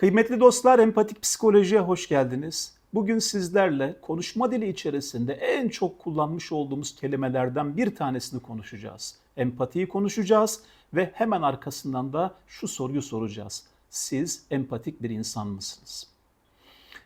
Kıymetli dostlar, empatik psikolojiye hoş geldiniz. Bugün sizlerle konuşma dili içerisinde en çok kullanmış olduğumuz kelimelerden bir tanesini konuşacağız. Empatiyi konuşacağız ve hemen arkasından da şu soruyu soracağız. Siz empatik bir insan mısınız?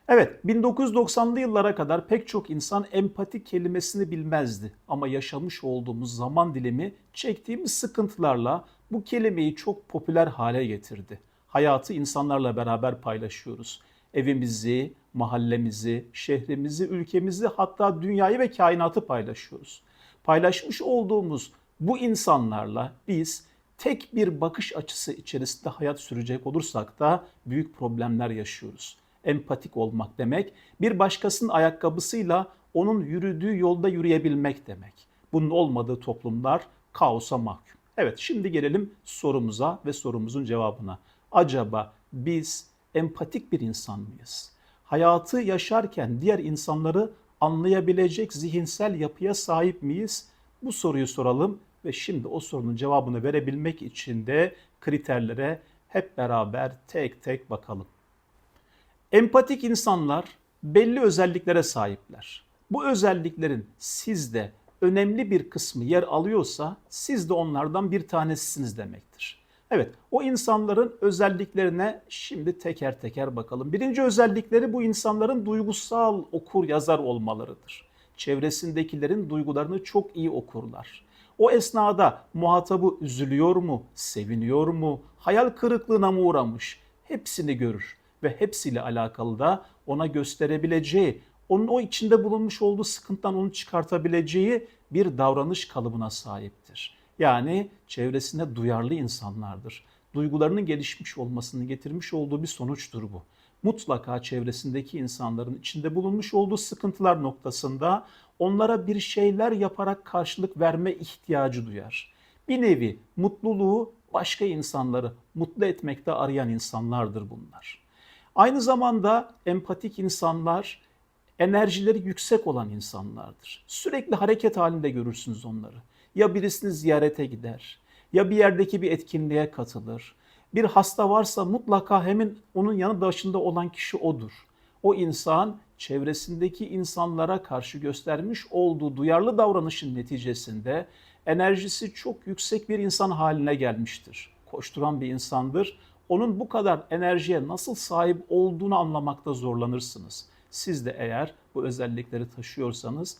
Evet, 1990'lı yıllara kadar pek çok insan empati kelimesini bilmezdi. Ama yaşamış olduğumuz zaman dilimi çektiğimiz sıkıntılarla bu kelimeyi çok popüler hale getirdi. Hayatı insanlarla beraber paylaşıyoruz. Evimizi, mahallemizi, şehrimizi, ülkemizi hatta dünyayı ve kainatı paylaşıyoruz. Paylaşmış olduğumuz bu insanlarla biz tek bir bakış açısı içerisinde hayat sürecek olursak da büyük problemler yaşıyoruz empatik olmak demek. Bir başkasının ayakkabısıyla onun yürüdüğü yolda yürüyebilmek demek. Bunun olmadığı toplumlar kaosa mahkum. Evet şimdi gelelim sorumuza ve sorumuzun cevabına. Acaba biz empatik bir insan mıyız? Hayatı yaşarken diğer insanları anlayabilecek zihinsel yapıya sahip miyiz? Bu soruyu soralım ve şimdi o sorunun cevabını verebilmek için de kriterlere hep beraber tek tek bakalım. Empatik insanlar belli özelliklere sahipler. Bu özelliklerin sizde önemli bir kısmı yer alıyorsa siz de onlardan bir tanesisiniz demektir. Evet, o insanların özelliklerine şimdi teker teker bakalım. Birinci özellikleri bu insanların duygusal okur yazar olmalarıdır. Çevresindekilerin duygularını çok iyi okurlar. O esnada muhatabı üzülüyor mu, seviniyor mu, hayal kırıklığına mı uğramış hepsini görür ve hepsiyle alakalı da ona gösterebileceği, onun o içinde bulunmuş olduğu sıkıntıdan onu çıkartabileceği bir davranış kalıbına sahiptir. Yani çevresinde duyarlı insanlardır. Duygularının gelişmiş olmasını getirmiş olduğu bir sonuçtur bu. Mutlaka çevresindeki insanların içinde bulunmuş olduğu sıkıntılar noktasında onlara bir şeyler yaparak karşılık verme ihtiyacı duyar. Bir nevi mutluluğu başka insanları mutlu etmekte arayan insanlardır bunlar. Aynı zamanda empatik insanlar enerjileri yüksek olan insanlardır. Sürekli hareket halinde görürsünüz onları. Ya birisini ziyarete gider, ya bir yerdeki bir etkinliğe katılır. Bir hasta varsa mutlaka hemen onun yanı başında olan kişi odur. O insan çevresindeki insanlara karşı göstermiş olduğu duyarlı davranışın neticesinde enerjisi çok yüksek bir insan haline gelmiştir. Koşturan bir insandır onun bu kadar enerjiye nasıl sahip olduğunu anlamakta zorlanırsınız. Siz de eğer bu özellikleri taşıyorsanız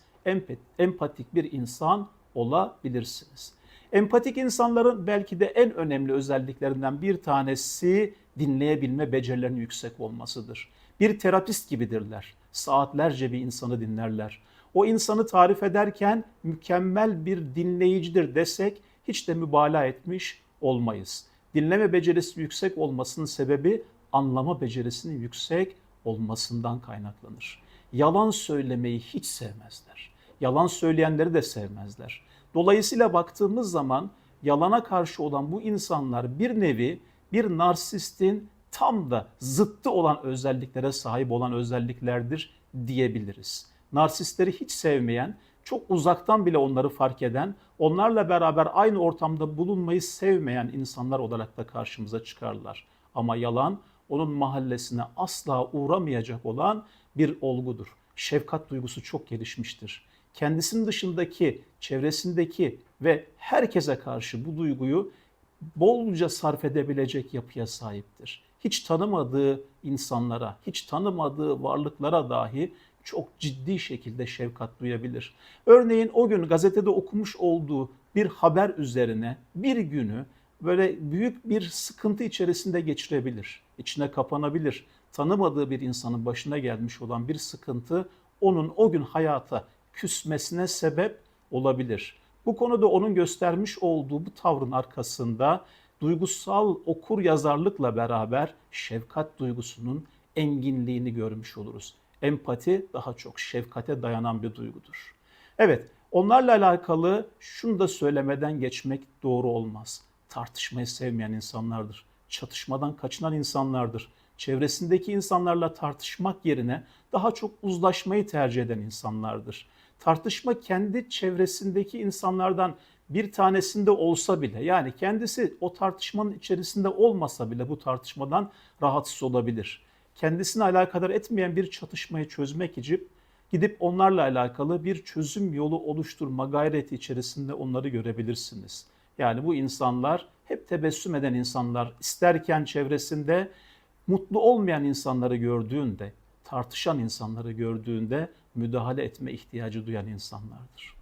empatik bir insan olabilirsiniz. Empatik insanların belki de en önemli özelliklerinden bir tanesi dinleyebilme becerilerinin yüksek olmasıdır. Bir terapist gibidirler. Saatlerce bir insanı dinlerler. O insanı tarif ederken mükemmel bir dinleyicidir desek hiç de mübalağa etmiş olmayız dinleme becerisi yüksek olmasının sebebi anlama becerisinin yüksek olmasından kaynaklanır. Yalan söylemeyi hiç sevmezler. Yalan söyleyenleri de sevmezler. Dolayısıyla baktığımız zaman yalana karşı olan bu insanlar bir nevi bir narsistin tam da zıttı olan özelliklere sahip olan özelliklerdir diyebiliriz. Narsistleri hiç sevmeyen, çok uzaktan bile onları fark eden, onlarla beraber aynı ortamda bulunmayı sevmeyen insanlar olarak da karşımıza çıkarlar. Ama yalan onun mahallesine asla uğramayacak olan bir olgudur. Şefkat duygusu çok gelişmiştir. Kendisinin dışındaki, çevresindeki ve herkese karşı bu duyguyu bolca sarf edebilecek yapıya sahiptir. Hiç tanımadığı insanlara, hiç tanımadığı varlıklara dahi çok ciddi şekilde şefkat duyabilir. Örneğin o gün gazetede okumuş olduğu bir haber üzerine bir günü böyle büyük bir sıkıntı içerisinde geçirebilir. İçine kapanabilir. Tanımadığı bir insanın başına gelmiş olan bir sıkıntı onun o gün hayata küsmesine sebep olabilir. Bu konuda onun göstermiş olduğu bu tavrın arkasında duygusal okur yazarlıkla beraber şefkat duygusunun enginliğini görmüş oluruz. Empati daha çok şefkate dayanan bir duygudur. Evet, onlarla alakalı şunu da söylemeden geçmek doğru olmaz. Tartışmayı sevmeyen insanlardır. Çatışmadan kaçınan insanlardır. Çevresindeki insanlarla tartışmak yerine daha çok uzlaşmayı tercih eden insanlardır. Tartışma kendi çevresindeki insanlardan bir tanesinde olsa bile yani kendisi o tartışmanın içerisinde olmasa bile bu tartışmadan rahatsız olabilir. Kendisini alakadar etmeyen bir çatışmayı çözmek için gidip onlarla alakalı bir çözüm yolu oluşturma gayreti içerisinde onları görebilirsiniz. Yani bu insanlar hep tebessüm eden insanlar, isterken çevresinde mutlu olmayan insanları gördüğünde, tartışan insanları gördüğünde müdahale etme ihtiyacı duyan insanlardır.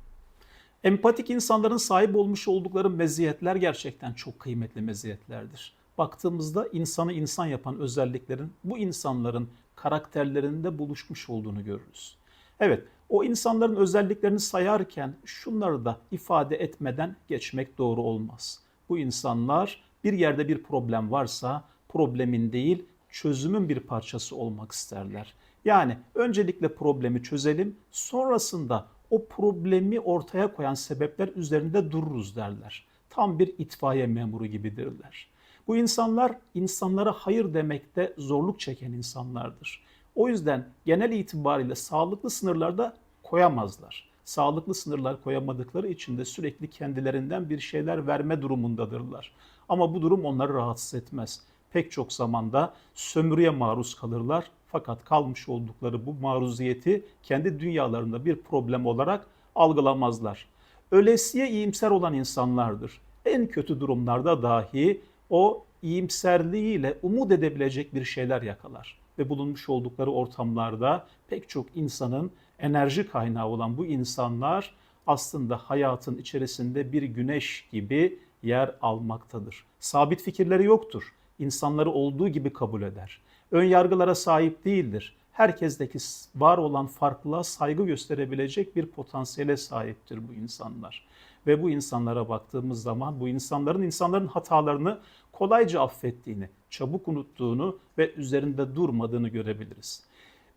Empatik insanların sahip olmuş oldukları meziyetler gerçekten çok kıymetli meziyetlerdir. Baktığımızda insanı insan yapan özelliklerin bu insanların karakterlerinde buluşmuş olduğunu görürüz. Evet, o insanların özelliklerini sayarken şunları da ifade etmeden geçmek doğru olmaz. Bu insanlar bir yerde bir problem varsa problemin değil çözümün bir parçası olmak isterler. Yani öncelikle problemi çözelim, sonrasında o problemi ortaya koyan sebepler üzerinde dururuz derler. Tam bir itfaiye memuru gibidirler. Bu insanlar insanlara hayır demekte zorluk çeken insanlardır. O yüzden genel itibariyle sağlıklı sınırlarda koyamazlar. Sağlıklı sınırlar koyamadıkları için de sürekli kendilerinden bir şeyler verme durumundadırlar. Ama bu durum onları rahatsız etmez. Pek çok zamanda sömürüye maruz kalırlar fakat kalmış oldukları bu maruziyeti kendi dünyalarında bir problem olarak algılamazlar. Ölesiye iyimser olan insanlardır. En kötü durumlarda dahi o iyimserliğiyle umut edebilecek bir şeyler yakalar. Ve bulunmuş oldukları ortamlarda pek çok insanın enerji kaynağı olan bu insanlar aslında hayatın içerisinde bir güneş gibi yer almaktadır. Sabit fikirleri yoktur. İnsanları olduğu gibi kabul eder. Ön yargılara sahip değildir. Herkesteki var olan farklılığa saygı gösterebilecek bir potansiyele sahiptir bu insanlar. Ve bu insanlara baktığımız zaman bu insanların insanların hatalarını kolayca affettiğini, çabuk unuttuğunu ve üzerinde durmadığını görebiliriz.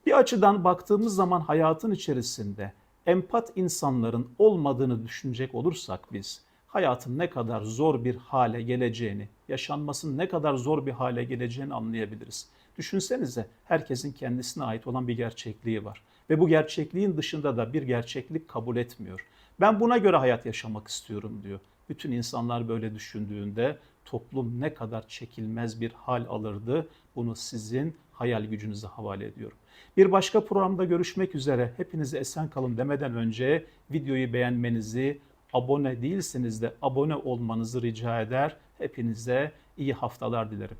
Bir açıdan baktığımız zaman hayatın içerisinde empat insanların olmadığını düşünecek olursak biz hayatın ne kadar zor bir hale geleceğini, yaşanmasının ne kadar zor bir hale geleceğini anlayabiliriz. Düşünsenize herkesin kendisine ait olan bir gerçekliği var ve bu gerçekliğin dışında da bir gerçeklik kabul etmiyor. Ben buna göre hayat yaşamak istiyorum diyor. Bütün insanlar böyle düşündüğünde toplum ne kadar çekilmez bir hal alırdı bunu sizin hayal gücünüze havale ediyorum. Bir başka programda görüşmek üzere. Hepinize esen kalın demeden önce videoyu beğenmenizi, abone değilseniz de abone olmanızı rica eder. Hepinize iyi haftalar dilerim.